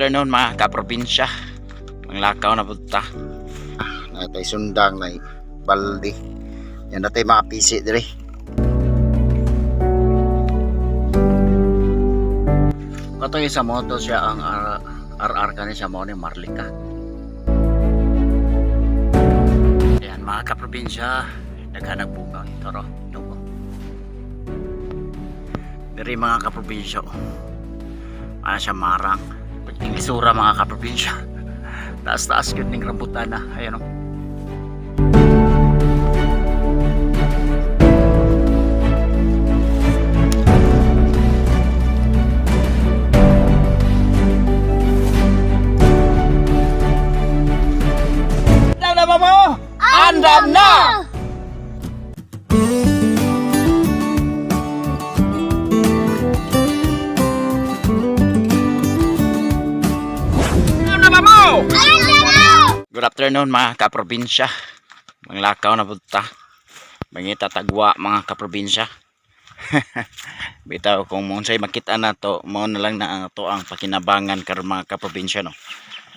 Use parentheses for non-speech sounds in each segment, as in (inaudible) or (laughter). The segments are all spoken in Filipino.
afternoon mga kaprobinsya. Manglakaw na punta. natay sundang na balde yan natay mga pisi dire Katoy sa moto siya ang RR kani siya mo ni Marlika. Ayan mga kaprobinsya, naghanap bunga ito ro. Ito Diri mga kaprobinsya. Ano siya marang. Pagting isura mga kaprobinsya. (laughs) Taas-taas yun ng rambutan na. Ayan o. Andam na ba mo? Andam na! Andam na afternoon mga kaprobinsya. Manglakaw na punta. Mangita tagwa mga kaprobinsya. (laughs) Bitaw kung munsay makita na to, mo na lang na to ang pakinabangan karon mga kaprobinsya no.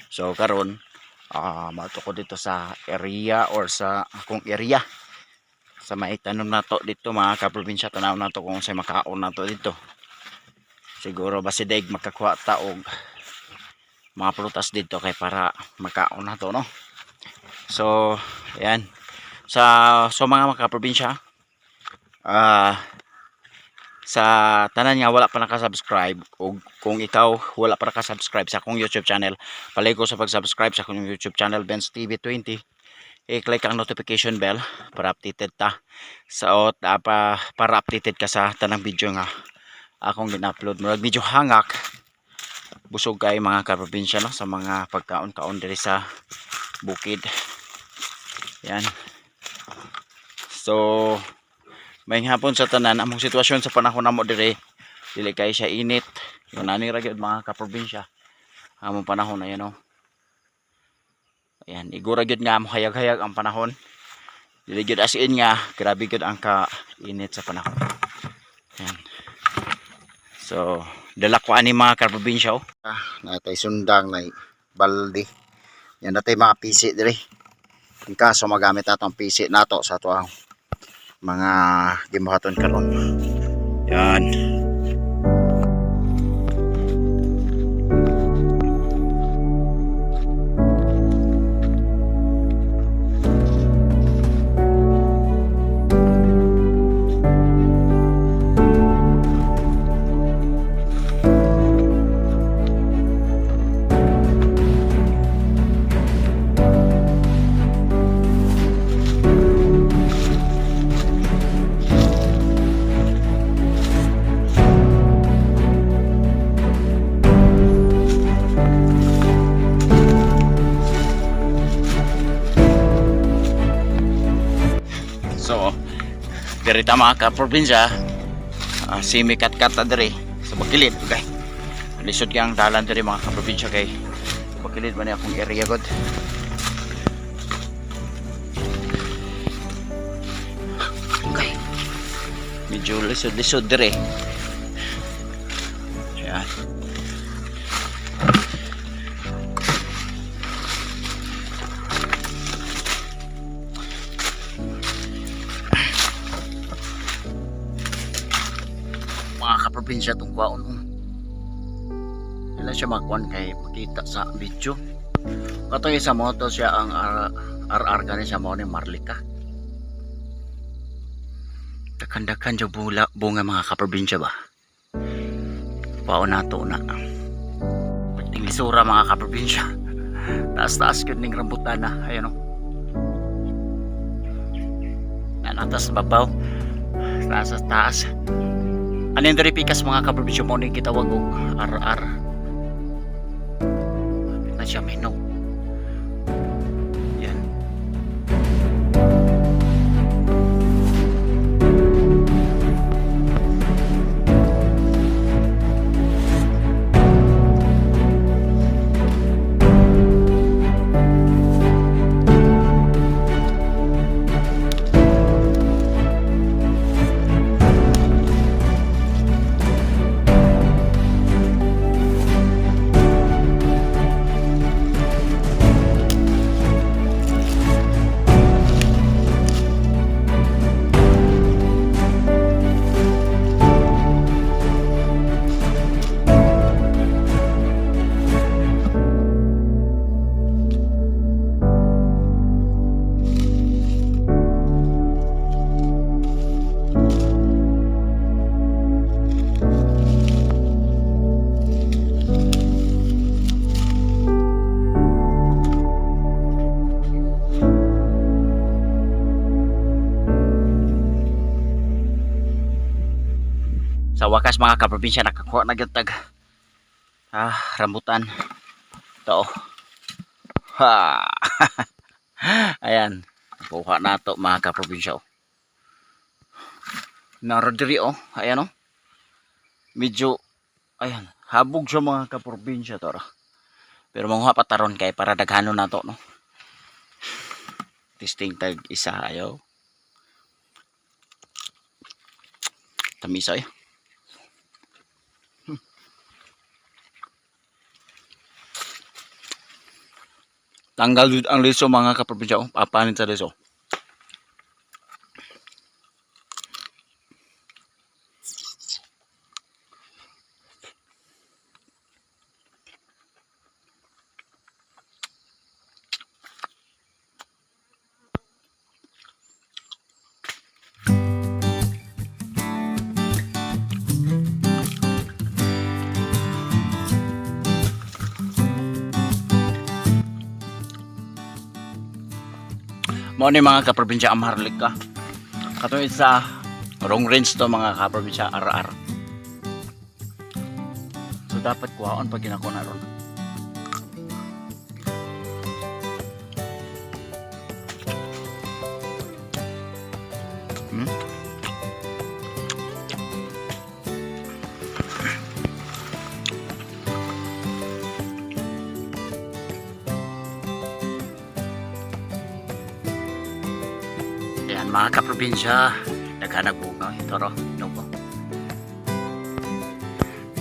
So karon ah mato ko dito sa area or sa akong area. Sa maitanom na to dito mga kaprobinsya tanaw na to kung say makaon na to dito. Siguro basidig makakuha ta og mga prutas dito kay para makaon na to no. So, ayan. Sa so mga mga probinsya, ah sa tanan nga wala pa naka-subscribe o kung ikaw wala pa naka-subscribe sa akong YouTube channel, paligo sa pag-subscribe sa akong YouTube channel Benz TV 20. I-click ang notification bell para updated ta sa o ta- pa, para updated ka sa tanang video nga akong gina-upload. Murag medyo hangak busog kay mga kaprobinsya no sa mga pagkaon-kaon diri sa bukid. Yan. So may hapon sa tanan among sitwasyon sa panahon namo dire dili kay siya init. Yung nani ra gyud mga kaprobinsya. Among panahon na yan no. Ayan, igura gyud nga mo hayag-hayag ang panahon. Dili gyud as in nga grabe gyud ang ka-init sa panahon. Ayan. So, dala ko ani mga kaprobinsya oh. natay sundang na balde yan natay mga pisi dire in kaso magamit natong pisi nato sa to mga gibuhaton karon. Yan So, diri ta mga kaprobinsya, uh, simi kat-kat ta diri sa Bakilid, okay. Lisod kang dalan diri mga kaprobinsya kay Bakilid man akong area god. Okay. Medyo lisod-lisod diri. Mga kaprobinsya itong kwaon um. Ilan siya magkuhan kay makita sa video. Katoy sa moto siya ang RR kani siya mo ni Marlika. Dakan-dakan siya bula, bunga mga kaprobinsya ba? Kwaon na to na. Lisura mga kaprobinsya. (laughs) Taas-taas yun ng rambutan na. Ayan o. Nanatas babaw. Taas Ano yung dari pikas mga kaprobinsyo mo ni kitawag og RR. Na siya may Sa wakas mga kaprobinsya nakakuha na gyud tag ah, rambutan. Ito. oh. Ha. (laughs) Ayan. Kuha na to mga kaprobinsya. oh. Oh. Ayan oh. Medyo ayan, habog siya mga kaprobinsya to. ra. Pero mga pataron kay para daghano na to no. Testing tag isa ayo. Tamis ay. Tanggal ang liso mga kaprobinsya. oh. Papanin sa liso. Mo ni mga kaprobinsya ang maharlik ka. Katuwid sa wrong range to mga kaprobinsya RR. So dapat kuhaon pag ginako na ron. Mga kaprobinsya, naghanap bunga ito ro. Po?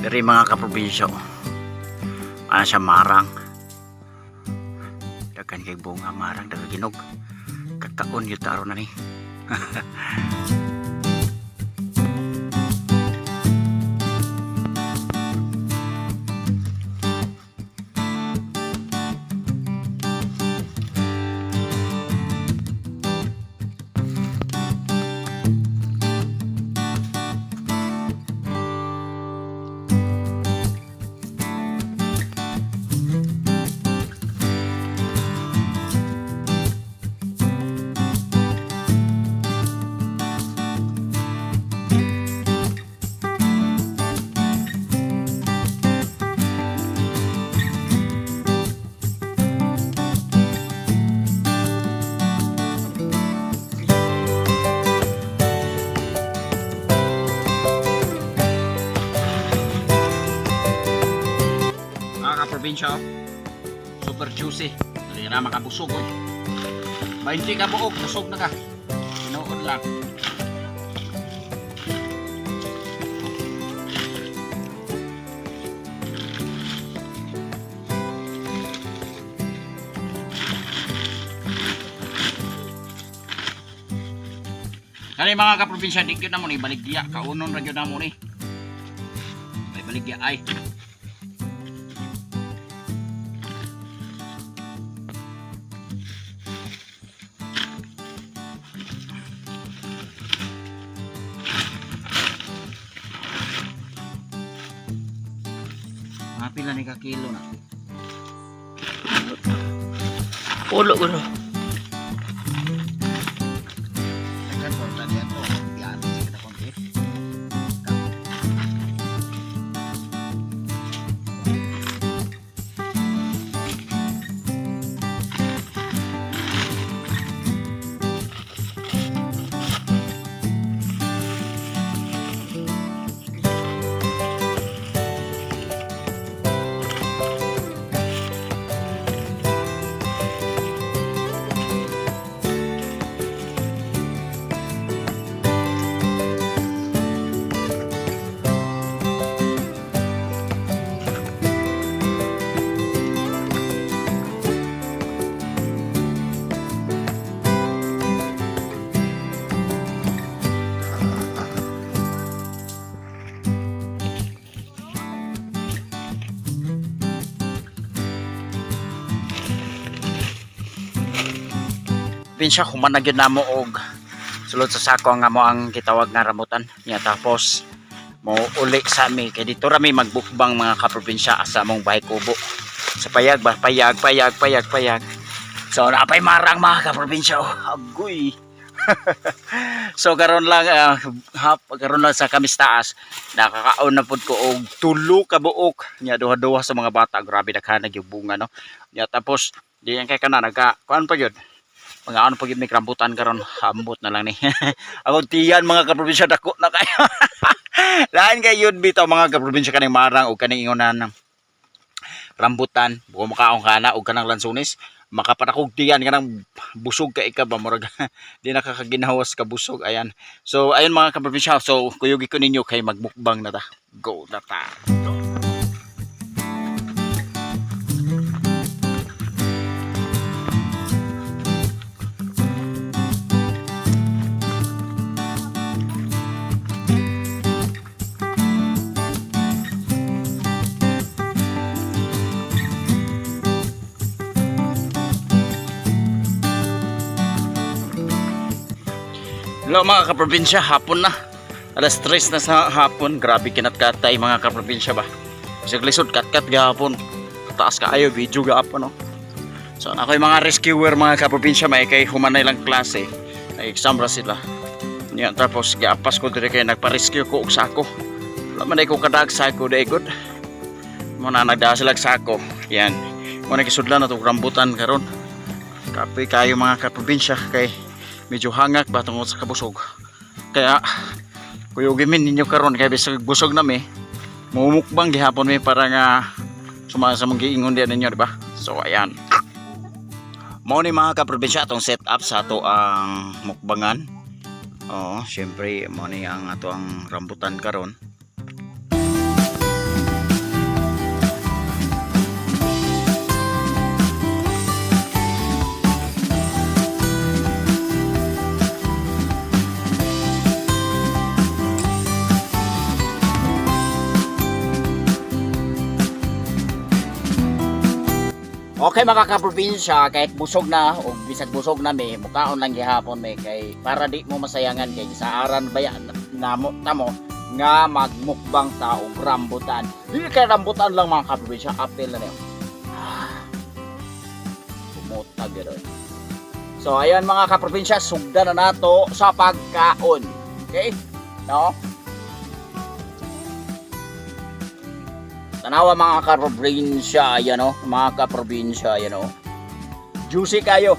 Pero yung mga kaprobinsya, ano siya marang. Dagan kay bunga marang, dagan ginog. Kakaon yung taro na ni. (laughs) Mga kaprobinsya, oh. super juicy. Dali makabusog oy. 20 ka buok, busog na ka. Tinuod lang. Kani mga kaprobinsya, di na mo ni baligya, kaunon ra gyud na mo ni. May baligya ay. Kilo na. Ulo ko no. Pinsya human na gyud namo og sulod sa sako nga mo ang gitawag nga ramutan. Nya tapos mo uli sa mi kay dito ra mi magbukbang mga kaprobinsya asa mong bahay kubo. Sa payag ba payag payag payag payag. So napay marang mga kaprobinsya oh. Agoy. (laughs) so karon lang hap karon lang sa kamistaas nakakaon na pud ko og tulo ka buok nya duha-duha sa mga bata grabe daghan yung bunga no nya tapos di yan kay kana nagka kuan pa gyud mga ano pag may krambutan karon. Hambot na lang ni. (laughs) Ako tiyan mga kaprobinsya dako na kayo. (laughs) Lain kay yun bitaw mga kaprobinsya kaning marang o kaning ingonan rambutan. Buko makaon kana og kanang lansunis. Makapatakog tiyan kanang busog ka ika ba murag. (laughs) Di nakakaginawas ka busog ayan. So ayun mga kaprobinsya so kuyugi ko ninyo kay magmukbang na ta. Go na ta Hello mga kaprobinsya, hapon na. Alas 3 na sa hapon. Grabe kinatkatay mga kaprobinsya ba. Sa lisod katkat gahapon. Taas ka ayo video gahapon no. So ako yung mga rescuer mga kaprobinsya may kay humanay lang klase. Ay exam sila. Yan tapos giapas ko dire kay nagpa-rescue ko og sako. Wala man ko kadag sako day good. Muna nagdaa sila sako. Yan. Muna kisudlan na rambutan karon. Kape kayo mga kaprobinsya kay medyo hangak ba tungod sa kabusog? Kaya kuyugin min ninyo karon kay bisag busog na mi. Mumukbang gihapon mi para nga sumasa sa mga giingon diyan ninyo di ba? So ayan. Mao ni mga kaprobinsya atong set up sa ato ang mukbangan. Oo syempre mao ni ang ato ang rambutan karon Okay mga kaprobinsya, kahit busog na o bisag busog na may mukaon lang gihapon may kay para di mo masayangan kay sa aran bayan namo tamo nga magmukbang ta og rambutan. Dili kay rambutan lang mga kaprobinsya, apel na niyo. Pumutag gano'n. So ayan mga kaprobinsya, sugda na nato sa pagkaon. Okay? No? Tanawa mga kaprobinsya, yan o. Mga kaprobinsya, yan o. Juicy kayo.